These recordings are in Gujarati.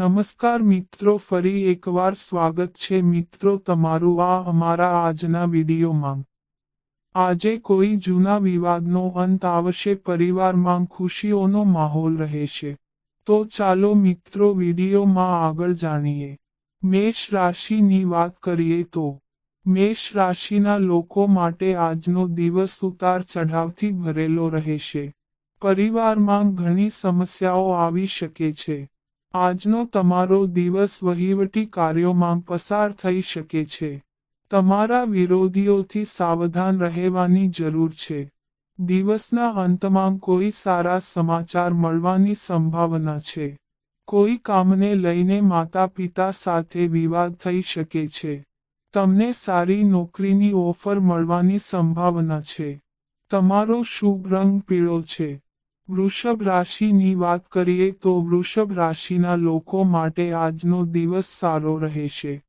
નમસ્કાર મિત્રો, ફરી એકવાર સ્વાગત છે મિત્રો તમારું આ અમારા આજના વિડીયોમાં. આજે કોઈ જૂના વિવાદનો અંત આવશે, પરિવારમાં ખુશીઓનો માહોલ રહેશે. તો ચાલો મિત્રો વિડીયોમાં આગળ જાણીએ. મેષ રાશિની વાત કરીએ તો, મેષ રાશિના લોકો માટે આજનો દિવસ ઉતાર ચઢાવથી ભરેલો રહેશે. પરિવારમાં ઘણી સમસ્યાઓ આવી શકે છે. આજનો તમારો દિવસ વહીવટી કાર્યોમાં પસાર થઈ શકે છે. તમારા વિરોધીઓથી સાવધાન રહેવાની જરૂર છે. દિવસના અંતમાં કોઈ સારા સમાચાર મળવાની સંભાવના છે. કોઈ કામને લઈને માતા પિતા સાથે વિવાદ થઈ શકે છે. તમને સારી નોકરીની ઓફર મળવાની સંભાવના છે. તમારો શુભ રંગ પીળો છે. વૃષભ રાશિની વાત કરીએ તો વૃષભ રાશિના લોકો માટે આજનો દિવસ સારો રહેશે.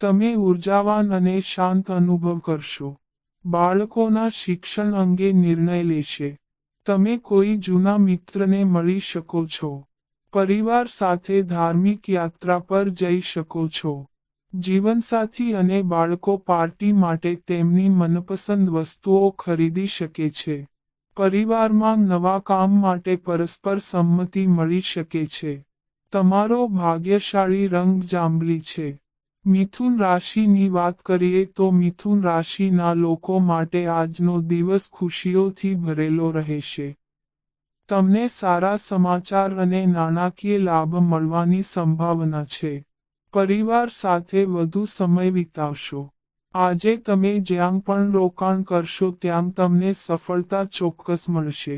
તમે ઉર્જાવાન અને શાંત અનુભવ કરશો. બાળકોના શિક્ષણ અંગે નિર્ણય લેશે. તમે કોઈ જૂના મિત્રને મળી શકો છો. પરિવાર સાથે ધાર્મિક યાત્રા પર જઈ શકો છો. જીવનસાથી અને બાળકો પાર્ટી માટે તેમની મનપસંદ વસ્તુઓ ખરીદી શકે છે. પરિવારમાં નવા કામ માટે પરસ્પર સંમતિ મળી શકે છે. તમારો ભાગ્યશાળી રંગ જાંબલી છે. મિથુન રાશિની વાત કરીએ તો મિથુન રાશિના લોકો માટે આજનો દિવસ ખુશીઓથી ભરેલો રહેશે. તમને સારા સમાચાર અને નાણાકીય લાભ મળવાની સંભાવના છે. પરિવાર સાથે વધુ સમય વિતાવશો. આજે તમે જ્યાં પણ રોકાણ કરશો ત્યાં તમને સફળતા ચોક્કસ મળશે.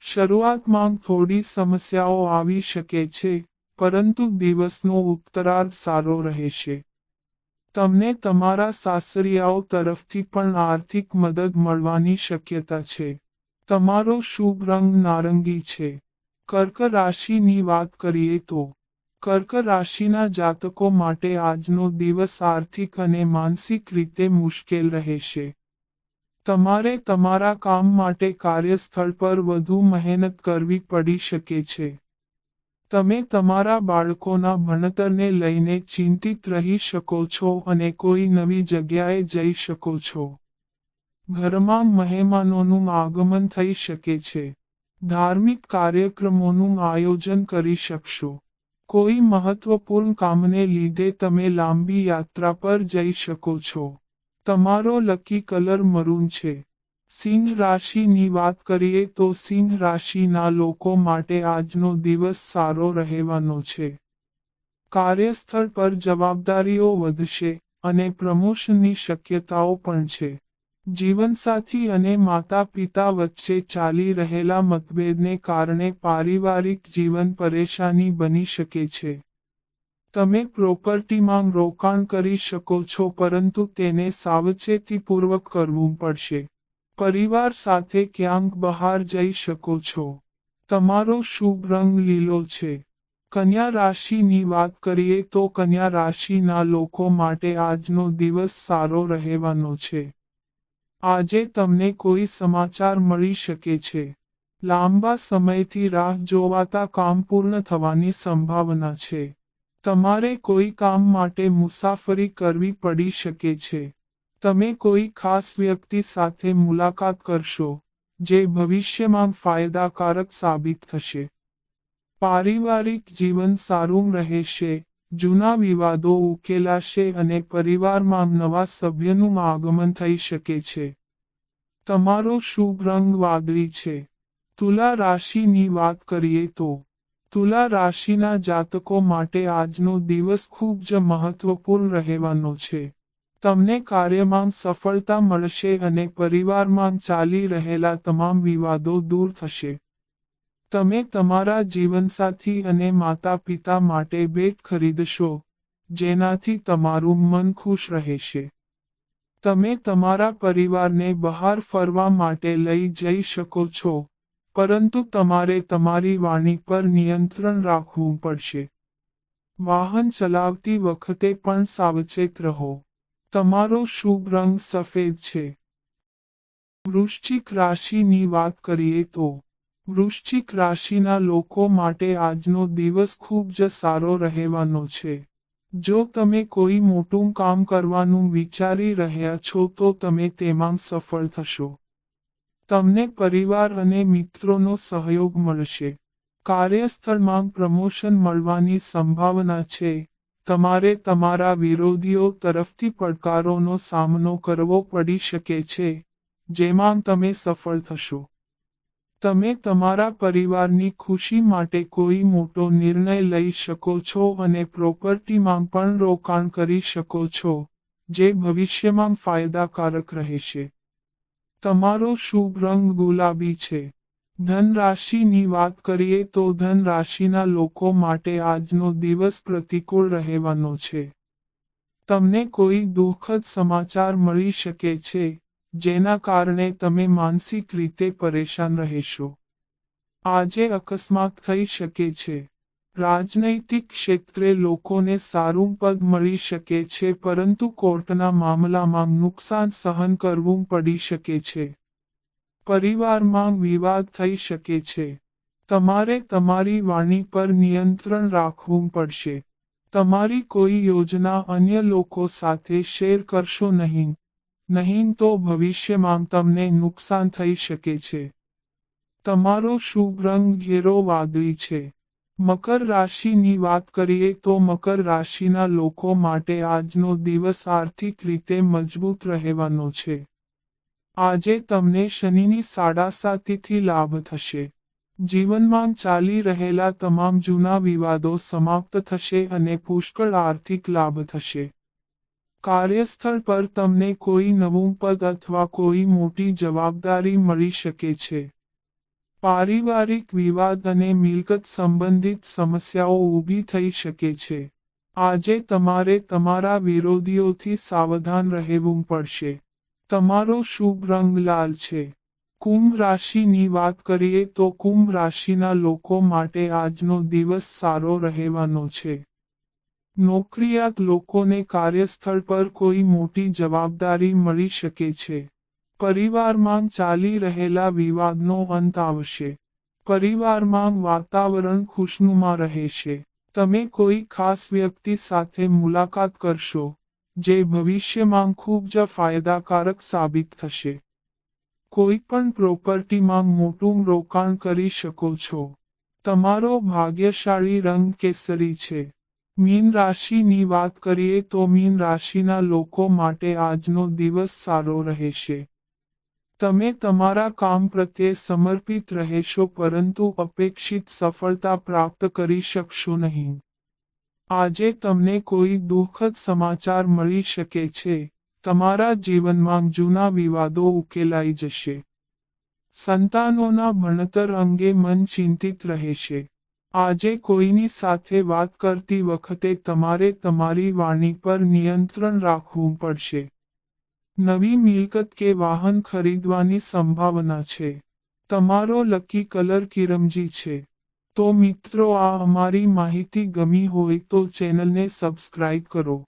શરૂઆતમાં થોડી સમસ્યાઓ આવી શકે છે, પરંતુ દિવસનો ઉત્તરાર્ધ સારો રહેશે. તમને તમારા સાસરિયાઓ તરફથી પણ આર્થિક મદદ મળવાની શક્યતા છે. તમારો શુભ રંગ નારંગી છે. કર્ક રાશિની વાત કરીએ તો કર્ક રાશિના જાતકો માટે આજનો દિવસ આર્થિક અને માનસિક રીતે મુશ્કેલ રહેશે. તમારે તમારા કામ માટે કાર્યસ્થળ પર વધુ મહેનત કરવી પડી શકે છે. તમે તમારા બાળકોના ભણતરને લઈને ચિંતિત રહી શકો છો અને કોઈ નવી જગ્યાએ જઈ શકો છો. ઘરમાં મહેમાનોનું આગમન થઈ શકે છે. ધાર્મિક કાર્યક્રમોનું આયોજન કરી શકશો. કોઈ મહત્વપૂર્ણ કામને લીધે તમે લાંબી યાત્રા પર જઈ શકો છો. તમારો લકી કલર મરૂન છે. સિંહ રાશિની વાત કરીએ તો સિંહ રાશિના લોકો માટે આજનો દિવસ સારો રહેવાનો છે. કાર્યસ્થળ પર જવાબદારીઓ વધશે અને પ્રમોશનની શક્યતાઓ પણ છે. જીવનસાથી અને માતા પિતા વચ્ચે ચાલી રહેલા મતભેદને કારણે પારિવારિક જીવન પરેશાની બની શકે છે. તમે પ્રોપર્ટીમાં રોકાણ કરી શકો છો, પરંતુ તેને સાવચેતીપૂર્વક કરવું પડશે. પરિવાર સાથે ક્યાંક બહાર જઈ શકો છો. તમારો શુભ રંગ લીલો છે. કન્યા રાશિની વાત કરીએ તો કન્યા રાશિના લોકો માટે આજનો દિવસ સારો રહેવાનો છે. આજે તમને કોઈ સમાચાર મળી શકે છે. લાંબા સમયથી રાહ જોવાતા કામ પૂર્ણ થવાની સંભાવના છે. તમારે કોઈ કામ માટે મુસાફરી કરવી પડી શકે છે. તમે કોઈ ખાસ વ્યક્તિ સાથે મુલાકાત કરશો, જે ભવિષ્યમાં ફાયદાકારક સાબિત થશે. પારિવારિક જીવન સારું રહેશે. જૂના વિવાદો ઉકેલાશે અને પરિવારમાં નવા સભ્યનું આગમન થઈ શકે છે. તમારો શુભ રંગ વાદળી છે. તુલા રાશિની વાત કરીએ તો, તુલા રાશિના જાતકો માટે આજનો દિવસ ખૂબ જ મહત્વપૂર્ણ રહેવાનો છે. તમને કાર્યમાં સફળતા મળશે અને પરિવારમાં ચાલી રહેલા તમામ વિવાદો દૂર થશે. તમે તમારા જીવનસાથી અને માતા પિતા માટે ભેટ ખરીદશો, જેનાથી તમારું મન ખુશ રહેશે. તમે તમારા પરિવારને બહાર ફરવા માટે લઈ જઈ શકો છો, પરંતુ તમારે તમારી વાણી પર નિયંત્રણ રાખવું પડશે. વાહન ચલાવતી વખતે પણ સાવચેત રહો. તમારો શુભ રંગ સફેદ છે. વૃશ્ચિક રાશિની વાત કરીએ તો વૃશ્ચિક રાશિના લોકો માટે આજનો દિવસ ખૂબ જ સારો રહેવાનો છે. જો તમે કોઈ મોટું કામ કરવાનું વિચારી રહ્યા છો તો તમે તેમાં સફળ થશો. તમને પરિવાર અને મિત્રોનો સહયોગ મળશે. કાર્યસ્થળમાં પ્રમોશન મળવાની સંભાવના છે. તમારે તમારા વિરોધીઓ તરફથી પડકારોનો સામનો કરવો પડી શકે છે, જેમાં તમે સફળ થશો. તમે તમારા પરિવારની ખુશી માટે કોઈ મોટો નિર્ણય લઈ શકો છો અને પ્રોપર્ટીમાં પણ રોકાણ કરી શકો છો, જે ભવિષ્યમાં ફાયદાકારક રહેશે. તમારો શુભ રંગ ગુલાબી છે. ધન રાશિની વાત કરીએ તો ધન રાશિના લોકો માટે આજનો દિવસ પ્રતિકૂળ રહેવાનો છે. તમને કોઈ દુઃખદ સમાચાર મળી શકે છે જેના કારણે તમે માનસિક રીતે પરેશાન રહેશો. આજે અકસ્માત થઈ શકે છે. રાજનૈતિક ક્ષેત્રે લોકોને સારું પદ મળી શકે છે, પરંતુ કોર્ટના મામલામાં નુકસાન સહન કરવું પડી શકે છે. પરિવારમાં વિવાદ થઈ શકે છે. તમારે તમારી વાણી પર નિયંત્રણ રાખવું પડશે. તમારી કોઈ યોજના અન્ય લોકો સાથે શેર કરશો નહીં. નહીં તો ભવિષ્યમાં તમને નુકસાન થઈ શકે છે. તમારો શુભ રંગ ઘેરો વાદળી છે. મકર રાશિની વાત કરીએ તો મકર રાશિના લોકો માટે આજનો દિવસ આર્થિક રીતે મજબૂત રહેવાનો છે. આજે તમને શનિની સાડા સાતીથી લાભ થશે. જીવનમાં ચાલી રહેલા તમામ જૂના વિવાદો સમાપ્ત થશે અને પુષ્કળ આર્થિક લાભ થશે. કાર્યસ્થળ પર તમને કોઈ નવું પદ અથવા કોઈ મોટી જવાબદારી મળી શકે છે. પારિવારિક વિવાદ અને મિલકત સંબંધિત સમસ્યાઓ ઊભી થઈ શકે છે. આજે તમારે તમારા વિરોધીઓથી સાવધાન રહેવું પડશે. તમારો શુભ રંગ લાલ છે. કુંભ રાશિની વાત કરીએ તો કુંભ રાશિના લોકો માટે આજનો દિવસ સારો રહેવાનો છે. નોકરિયાત લોકોને કાર્યસ્થળ પર કોઈ મોટી જવાબદારી મળી શકે છે. પરિવારમાં ચાલી રહેલા વિવાદનો અંત આવશે. પરિવારમાં વાતાવરણ ખુશનુમા રહેશે. તમે કોઈ ખાસ વ્યક્તિ સાથે મુલાકાત કરશો, જે ભવિષ્યમાં ખૂબ જ ફાયદાકારક સાબિત થશે. કોઈ પણ પ્રોપર્ટીમાં મોટું રોકાણ કરી શકો છો. તમારો ભાગ્યશાળી રંગ કેસરી છે. મીન રાશિની વાત કરીએ તો મીન રાશિના લોકો માટે આજનો દિવસ સારો રહેશે. તમે તમારા કામ પ્રત્યે સમર્પિત રહેશો પરંતુ અપેક્ષિત સફળતા પ્રાપ્ત કરી શકશો નહીં. આજે તમને કોઈ દુઃખદ સમાચાર મળી શકે છે. તમારા જીવનમાં જૂના વિવાદો ઉકેલાઈ જશે. સંતાનોના ભણતર અંગે મન ચિંતિત રહેશે. આજે કોઈની સાથે વાત કરતી વખતે તમારે તમારી વાણી પર નિયંત્રણ રાખવું પડશે. નવી મિલકત કે વાહન ખરીદવાની સંભાવના છે. તમારો લકી કલર કિરમજી છે. તો મિત્રો, આ અમારી માહિતી ગમી હોય તો ચેનલને સબસ્ક્રાઇબ કરો.